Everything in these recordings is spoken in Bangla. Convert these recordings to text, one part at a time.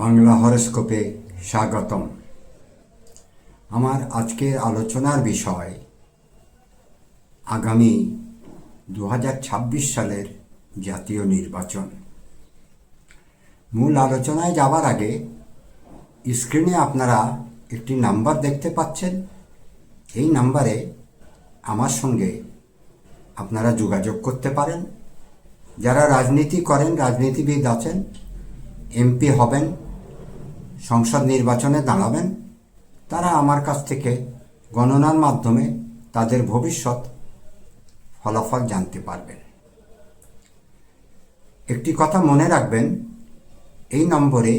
বাংলা হরস্কোপে স্বাগতম। আমার আজকের আলোচনার বিষয়, আগামী দু হাজার ছাব্বিশ সালের জাতীয় নির্বাচন। মূল আলোচনায় যাওয়ার আগে স্ক্রিনে আপনারা একটি নাম্বার দেখতে পাচ্ছেন। এই নাম্বারে আমার সঙ্গে আপনারা যোগাযোগ করতে পারেন। যারা রাজনীতি করেন, রাজনীতিবিদ আছেন, এমপি হবেন সংসদ নির্বাচনে দাঁড়াবেন, তারা আমার কাছ থেকে গণনার মাধ্যমে তাদের ভবিষ্যৎ ফলাফল জানতে পারবেন। একটি কথা মনে রাখবেন, এই নম্বরে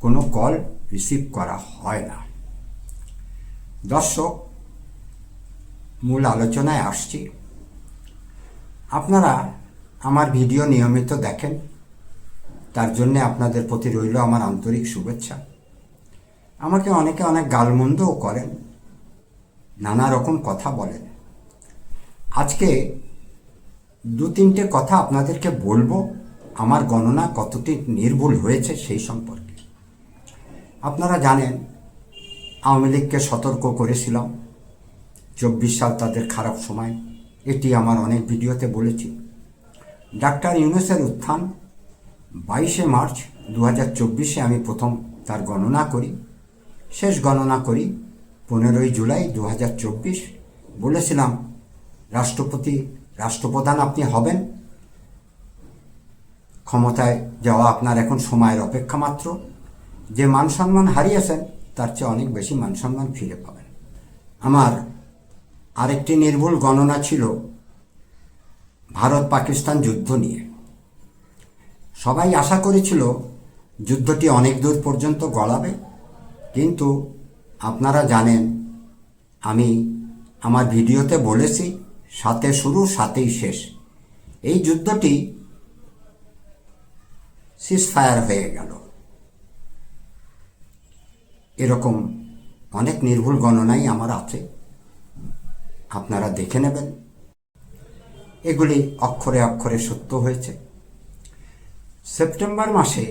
কোনো কল রিসিভ করা হয় না। দর্শক, মূল আলোচনায় আসছি। আপনারা আমার ভিডিও নিয়মিত দেখেন তার জন্যে আপনাদের প্রতি রইল আমার আন্তরিক শুভেচ্ছা। আমাকে অনেকে অনেক গালমন্দও করেন, নানা রকম কথা বলেন। আজকে দু তিনটে কথা আপনাদেরকে বলব, আমার গণনা কতটি নির্ভুল হয়েছে সেই সম্পর্কে। আপনারা জানেন, আওয়ামী লীগকে সতর্ক করেছিলাম। চব্বিশ সাল তাদের খারাপ সময়, এটি আমার অনেক ভিডিওতে বলেছি। ডাক্তার ইউনুসের উত্থান বাইশে মার্চ দু হাজার চব্বিশে আমি প্রথম তার গণনা করি। শেষ গণনা করি পনেরোই জুলাই দু হাজার চব্বিশ। বলেছিলাম, রাষ্ট্রপতি, রাষ্ট্রপ্রধান আপনি হবেন। ক্ষমতায় যাওয়া আপনার এখন সময়ের অপেক্ষা মাত্র। যে মান সম্মান হারিয়েছেন, তার চেয়ে অনেক বেশি মান সম্মান ফিরে পাবেন। আমার আরেকটি নির্ভুল গণনা ছিল ভারত পাকিস্তান যুদ্ধ নিয়ে। সবাই আশা করেছিল যুদ্ধটি অনেক দূর পর্যন্ত গড়াবে কিন্তু আপনারা জানেন, আমি আমার ভিডিওতে বলেছি, সাথে শুরু সাতেই শেষ। এই যুদ্ধটি সিজফায়ার হয়ে গেল। এরকম অনেক নির্ভুল গণনাই আমার আছে। আপনারা দেখে নেবেন। এগুলি অক্ষরে অক্ষরে সত্য হয়েছে। সেপ্টেম্বর মাসে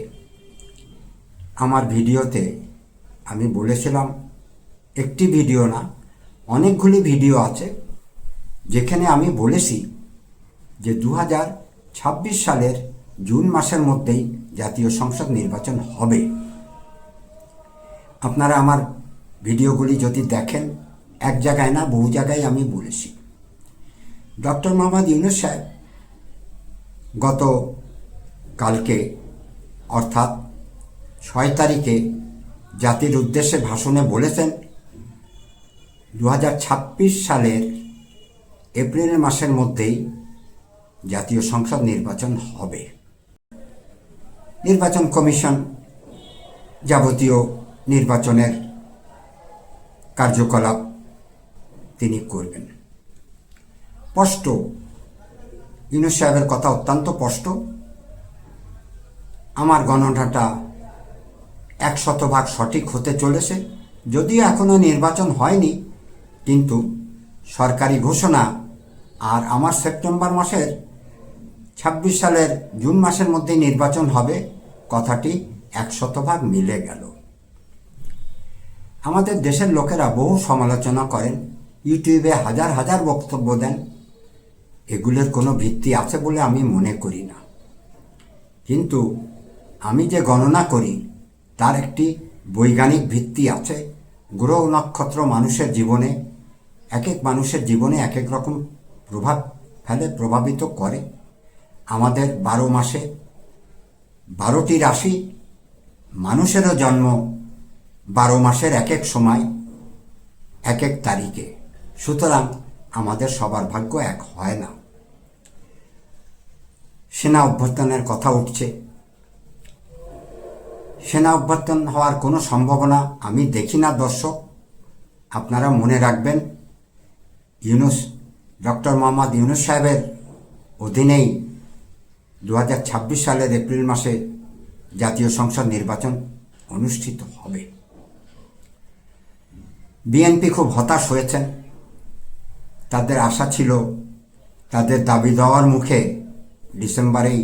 আমার ভিডিওতে আমি বলেছিলাম, একটি ভিডিও না, অনেকগুলি ভিডিও আছে, যেখানে আমি বলেছি যে দু সালের জুন মাসের মধ্যেই জাতীয় সংসদ নির্বাচন হবে। আপনারা আমার ভিডিওগুলি যদি দেখেন, এক জায়গায় না, বহু জায়গায় আমি বলেছি। ডক্টর মোহাম্মদ ইউনুস সাহেব গত কালকে, অর্থাৎ ছয় তারিখে জাতির উদ্দেশ্যে ভাষণে বলেছেন দু হাজার ছাব্বিশ সালের এপ্রিল মাসের মধ্যেই জাতীয় সংসদ নির্বাচন হবে। নির্বাচন কমিশন যাবতীয় নির্বাচনের কার্যকলাপ তিনি করবেন। স্পষ্ট। ইউনুস সাহেবের কথা অত্যন্ত স্পষ্ট। আমার গণনাটা এক শতভাগ সঠিক হতে চলেছে। যদিও এখনও নির্বাচন হয়নি, কিন্তু সরকারি ঘোষণা আর আমার সেপ্টেম্বর মাসের ছাব্বিশ সালের জুন মাসের মধ্যে নির্বাচন হবে, কথাটি এক শতভাগ মিলে গেল। আমাদের দেশের লোকেরা বহু সমালোচনা করেন, ইউটিউবে হাজার হাজার বক্তব্য দেন, এগুলোর কোনো ভিত্তি আছে বলে আমি মনে করি না। কিন্তু আমি যে গণনা করি, তার একটি বৈজ্ঞানিক ভিত্তি আছে। গ্রহ নক্ষত্র মানুষের জীবনে, এক এক মানুষের জীবনে এক এক রকম প্রভাব ফেলে, প্রভাবিত করে। আমাদের বারো মাসে বারোটি রাশি, মানুষেরও জন্ম বারো মাসের এক এক সময়, এক এক তারিখে। সুতরাং আমাদের সবার ভাগ্য এক হয় না। সেনা অভ্যর্থনের কথা উঠছে। সেনা অভ্যর্থন হওয়ার কোনো সম্ভাবনা আমি দেখি না, দর্শক। আপনারা মনে রাখবেন, ইউনুস, ডক্টর মোহাম্মদ ইউনুস সাহেবের অধীনেই দু হাজার ছাব্বিশ সালের এপ্রিল মাসে জাতীয় সংসদ নির্বাচন অনুষ্ঠিত হবে। বিএনপি খুব হতাশ হয়েছেন। তাদের আশা ছিল, তাদের দাবি দেওয়ার মুখে ডিসেম্বরেই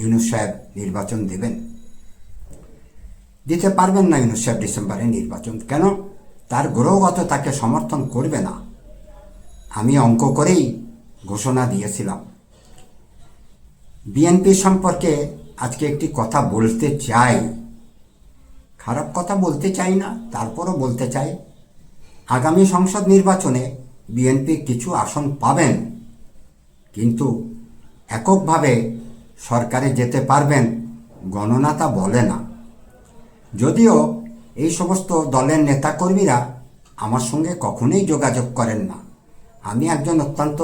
ইউনুস সাহেব নির্বাচন দেবেন। দিতে পারবেন না উনিশে ডিসেম্বরে নির্বাচন। কেন? তার গ্রহগত তাকে সমর্থন করবে না। আমি অঙ্ক করেই ঘোষণা দিয়েছিলাম। বিএনপি সম্পর্কে আজকে একটি কথা বলতে চাই। খারাপ কথা বলতে চাই না, তারপরও বলতে চাই। আগামী সংসদ নির্বাচনে বিএনপি কিছু আসন পাবেন। কিন্তু এককভাবে সরকারে যেতে পারবেন, গণনা তা বলে না। যদিও এই সমস্ত দলের নেতাকর্মীরা আমার সঙ্গে কখনোই যোগাযোগ করেন না। আমি একজন অত্যন্ত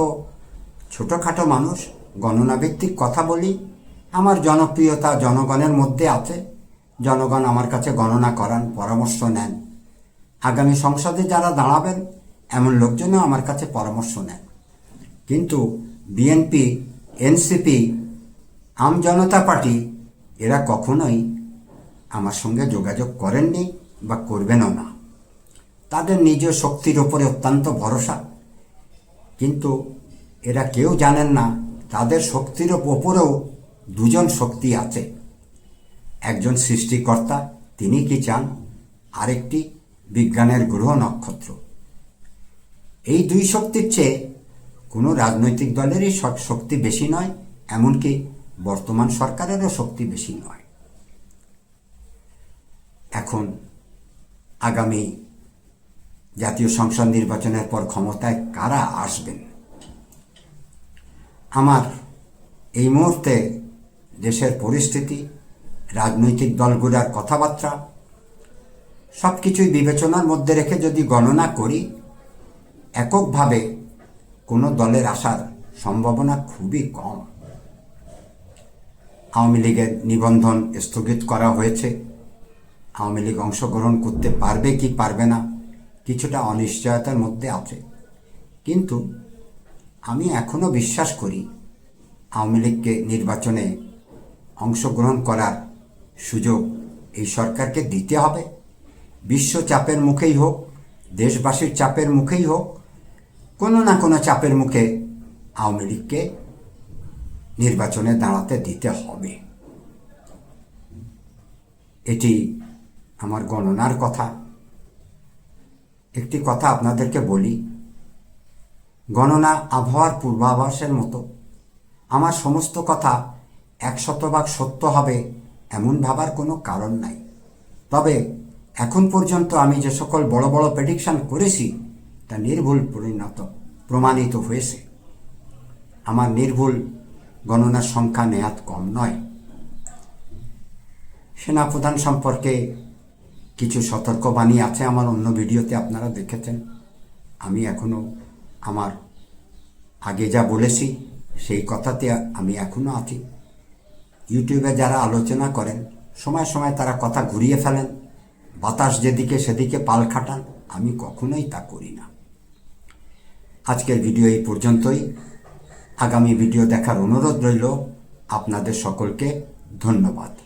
ছোটোখাটো মানুষ গণনা ভিত্তিক কথা বলি, আমার জনপ্রিয়তা জনগণের মধ্যে আছে, জনগণ আমার কাছে গণনা করান পরামর্শ নেন। আগামী সংসদে যারা দাঁড়াবেন, এমন লোকজনও আমার কাছে পরামর্শ নেন। কিন্তু BNP, NCP, Aam Janata party, এরা কখনোই আমার সঙ্গে যোগাযোগ করেননি বা করবেনও না। তাদের নিজ শক্তির ওপরে অত্যন্ত ভরসা। কিন্তু এরা কেউ জানেন না, তাদের শক্তির ওপরেও দুজন শক্তি আছে। একজন সৃষ্টিকর্তা, তিনি কি চান? আরেকটি বিজ্ঞানের গ্রহ নক্ষত্র। এই দুই শক্তির চেয়ে কোনো রাজনৈতিক দলেরই শক্তি বেশি নয়, এমনকি বর্তমান সরকারেরও শক্তি বেশি নয়। এখন আগামী জাতীয় সংসদ নির্বাচনের পর ক্ষমতায় কারা আসবেন? আমার এই মুহূর্তে দেশের পরিস্থিতি, রাজনৈতিক দলগুলোর কথাবার্তা সব কিছুই বিবেচনার মধ্যে রেখে যদি গণনা করি, এককভাবে কোনো দলের আসার সম্ভাবনা খুবই কম। আওয়ামী লীগের নিবন্ধন স্থগিত করা হয়েছে। আওয়ামী লীগ অংশগ্রহণ করতে পারবে কি পারবে না, কিছুটা অনিশ্চয়তার মধ্যে আছে। কিন্তু আমি এখনও বিশ্বাস করি আওয়ামী লীগকে নির্বাচনে অংশগ্রহণ করার সুযোগ এই সরকারকে দিতে হবে। বিশ্ব চাপের মুখেই হোক, দেশবাসীর চাপের মুখেই হোক, কোনো না কোনো চাপের মুখে আওয়ামী লীগকে নির্বাচনে দাঁড়াতে দিতে হবে। এটি আমার গণনার কথা। একটি কথা আপনাদেরকে বলি। গণনা আবহাওয়ার পূর্বাভাসের মতো। আমার সমস্ত কথা এক শতভাগ সত্য হবে এমন ভাবার কোনো কারণ নাই। তবে এখন পর্যন্ত আমি যে সকল বড় বড় প্রেডিকশন করেছি, তা নির্ভুল পরিণত, প্রমাণিত হয়েছে। আমার নির্ভুল গণনার সংখ্যা নেয়াত কম নয়। সেনাপ্রধান সম্পর্কে কিছু সতর্কবাণী আছে আমার অন্য ভিডিওতে আপনারা দেখেছেন। আমি এখনও আমার আগে যা বলেছি, সেই কথাতে আমি এখনও আছি। ইউটিউবে যারা আলোচনা করেন, সময় সময় তারা কথা ঘুরিয়ে ফেলেন, বাতাস যেদিকে সেদিকে পাল খাটান, আমি কখনোই তা করি না। আজকের ভিডিও এই পর্যন্তই। আগামী ভিডিও দেখার অনুরোধ রইল, আপনাদের সকলকে ধন্যবাদ।